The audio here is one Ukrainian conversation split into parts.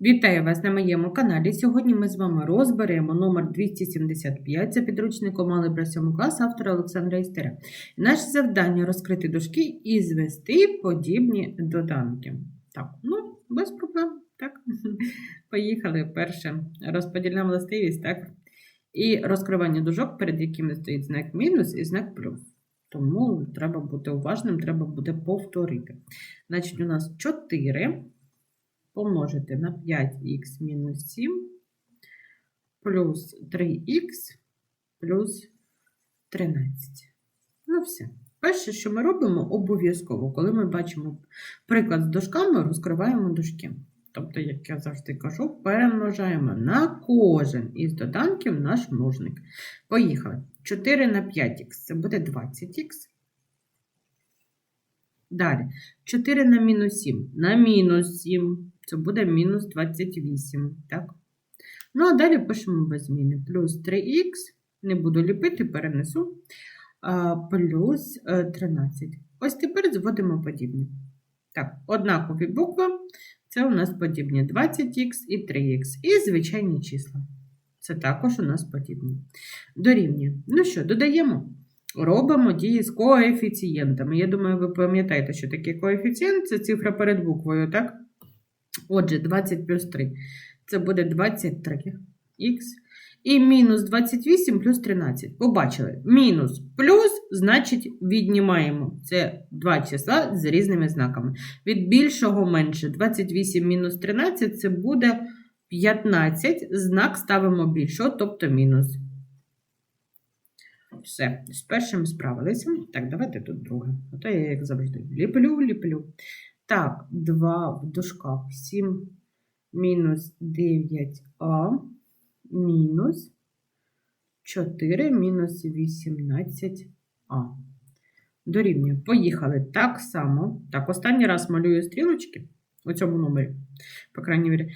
Вітаю вас на моєму каналі. Сьогодні ми з вами розберемо номер 275 за підручником Алgebra 7 клас автора Олександра Істера. Наше завдання розкрити дужки і звести подібні доданки. Так, ну, без проблем. Так, поїхали. Перше розподільна властивість, так? І розкривання дужок, перед якими стоїть знак мінус і знак плюс. Тому треба бути уважним, треба буде повторити. Значить, у нас 4 помножити на 5х мінус 7 плюс 3х плюс 13. Ну, все. Перше, що ми робимо, обов'язково, коли ми бачимо приклад з дужками, розкриваємо дужки. Тобто, як я завжди кажу, перемножаємо на кожен із доданків наш множник. Поїхали. 4 на 5х це буде 20х. Далі. 4 на мінус 7 на мінус 7. Це буде мінус 28. Так? Ну, а далі пишемо без зміни. Плюс 3х, не буду ліпити, перенесу. Плюс е, 13. Ось тепер зводимо подібні. Так, однакові букви. Це у нас подібні 20х і 3х. І звичайні числа. Це також у нас подібні. Дорівнює. Ну що, додаємо. Робимо дії з коефіцієнтами. Я думаю, ви пам'ятаєте, що таке коефіцієнт це цифра перед буквою, так? Отже, 20 плюс 3 це буде 23х. І мінус 28 плюс 13. Побачили. Мінус плюс, значить, віднімаємо. Це два числа з різними знаками. Від більшого менше 28 мінус 13 це буде 15. Знак ставимо більшого, тобто мінус. Все, з першим справилися. Так, давайте тут друге. Ото я, як завжди, ліплю, ліплю. Так, 2 в дужках 7 мінус 9а мінус 4 мінус 18а. Дорівнює. Поїхали так само. Так, останній раз малюю стрілочки у цьому номері, по крайній мірі,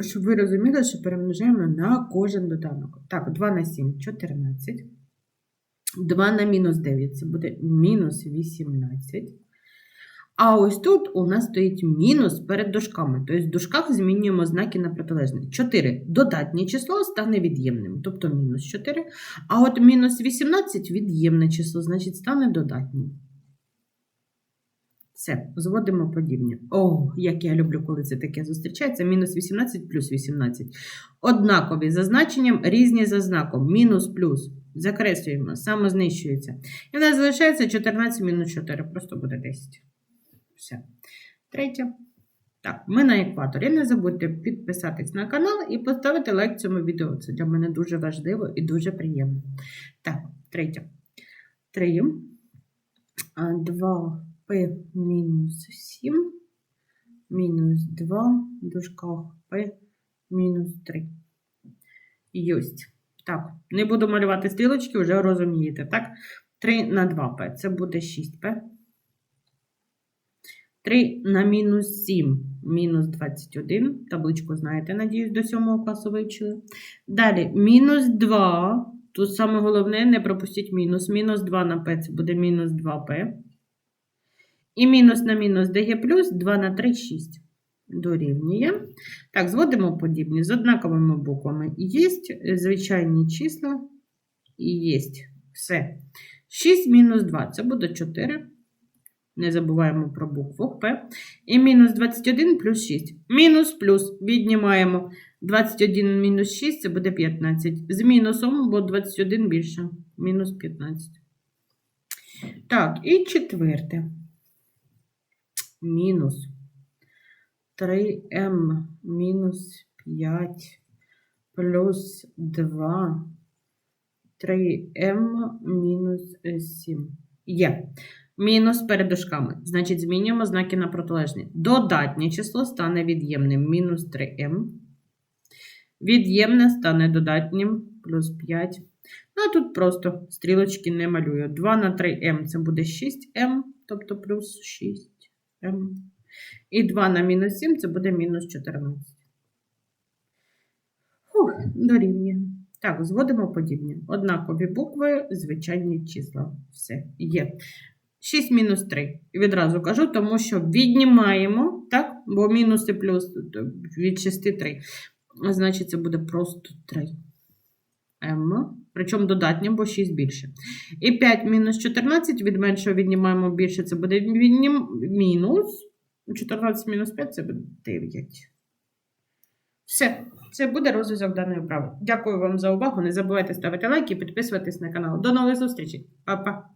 щоб ви розуміли, що перемножаємо на кожен доданок. Так, 2 на 7 14. 2 на мінус 9 це буде мінус 18. А ось тут у нас стоїть мінус перед дужками. Тобто в дужках змінюємо знаки на протилежне. 4 додатнє число стане від'ємним, тобто мінус 4. А от мінус 18 від'ємне число, значить стане додатнім. Все, зводимо подібні. О, як я люблю, коли це таке зустрічається. Мінус 18 плюс 18. Однакові за значенням, різні за знаком. Мінус плюс. Закреслюємо, самознищується. І в нас залишається 14 мінус 4, просто буде 10. Все. Третє. Так, ми на екваторі. Не забудьте підписатись на канал і поставити лайк цьому відео. Це для мене дуже важливо і дуже приємно. Так, третє. 3. 2p мінус 7. Мінус 2 в дужках p мінус 3. Єсть. Так, не буду малювати стрілочки, вже розумієте, так? 3 на 2p. Це буде 6p. 3 на мінус 7, мінус 21. Табличку знаєте, надіюсь, до 7 класу вивчили. Далі, мінус 2. Тут саме головне, не пропустіть мінус. Мінус 2 на p це буде мінус 2p. І мінус на мінус дає плюс 2 на 3 6. Дорівнює. Так, зводимо подібні з однаковими буквами. Є звичайні числа. І є все. 6 мінус 2 це буде 4. Не забуваємо про букву П. І мінус 21 плюс 6. Мінус плюс віднімаємо 21 мінус 6 це буде 15. З мінусом, бо 21 більше. Мінус 15. Так, і четверте. Мінус 3m мінус 5 плюс 2 3m мінус 7. Є. Мінус перед дужками. Значить, змінюємо знаки на протилежні. Додатнє число стане від'ємним мінус 3m. Від'ємне стане додатнім плюс 5. Ну, а тут просто стрілочки не малюю. 2 на 3m це буде 6m, тобто плюс 6m. І 2 на мінус 7 це буде мінус 14. Фух, дорівнює. Так, зводимо подібні. Однакові букви, звичайні числа. Все, є. 6 мінус 3. І відразу кажу, тому що віднімаємо, так? бо мінус і плюс від 6 3. Значить, це буде просто 3. М. Причому додатнє, бо 6 більше. І 5 мінус 14 від меншого віднімаємо більше, це буде віднім... мінус. 14 мінус 5 це буде 9. Все, це буде розв'язок даної вправи. Дякую вам за увагу. Не забувайте ставити лайки і підписуватись на канал. До нових зустрічей. Па-па!